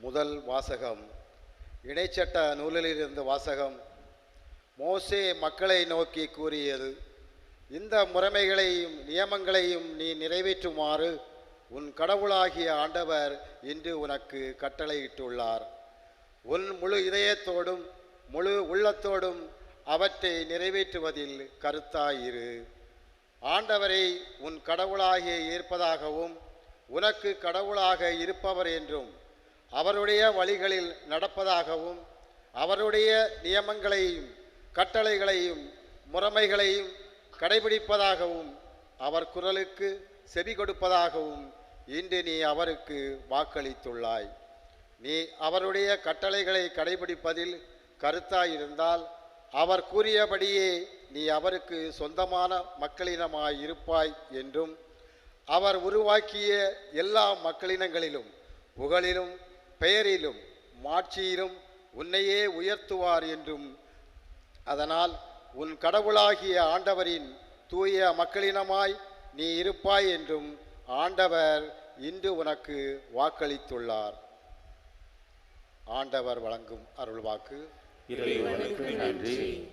முதல் வாசகம் இணைச்சட்ட நூலிலிருந்து வாசகம். மோசே மக்களை நோக்கி கூறியது இந்த முறைமைகளையும் நியமங்களையும் நீ நிறைவேற்றுமாறு உன் கடவுளாகிய ஆண்டவர் இன்று உனக்கு கட்டளையிட்டுள்ளார். உன் முழு இதயத்தோடும் முழு உள்ளத்தோடும் அவற்றை நிறைவேற்றுவதில் கருத்தாயிரு. ஆண்டவரை உன் கடவுளாகிய ஏற்பதாகவும் உனக்கு கடவுளாக இருப்பவர் என்றும் அவருடைய வழிகளில் நடப்பதாகவும் அவருடைய நியமங்களையும் கட்டளைகளையும் முறைமைகளையும் கடைபிடிப்பதாகவும் அவர் குரலுக்கு செவி கொடுப்பதாகவும் இன்று நீ அவருக்கு வாக்களித்துள்ளாய். நீ அவருடைய கட்டளைகளை கடைபிடிப்பதில் கருத்தாயிருந்தால் அவர் கூறியபடியே நீ அவருக்கு சொந்தமான மக்களினமாய் இருப்பாய் என்றும் அவர் உருவாக்கிய எல்லா மக்களினங்களிலும் புகழிலும் பெயரிலும் மாட்சியிலும் உன்னையே உயர்த்துவார் என்றும் அதனால் உன் கடவுளாகிய ஆண்டவரின் தூய மக்களினமாய் நீ இருப்பாய் என்றும் ஆண்டவர் இன்று உனக்கு வாக்களித்துள்ளார். ஆண்டவர் வழங்கும் அருள்வாக்கு. இறைவனுக்கு நன்றி.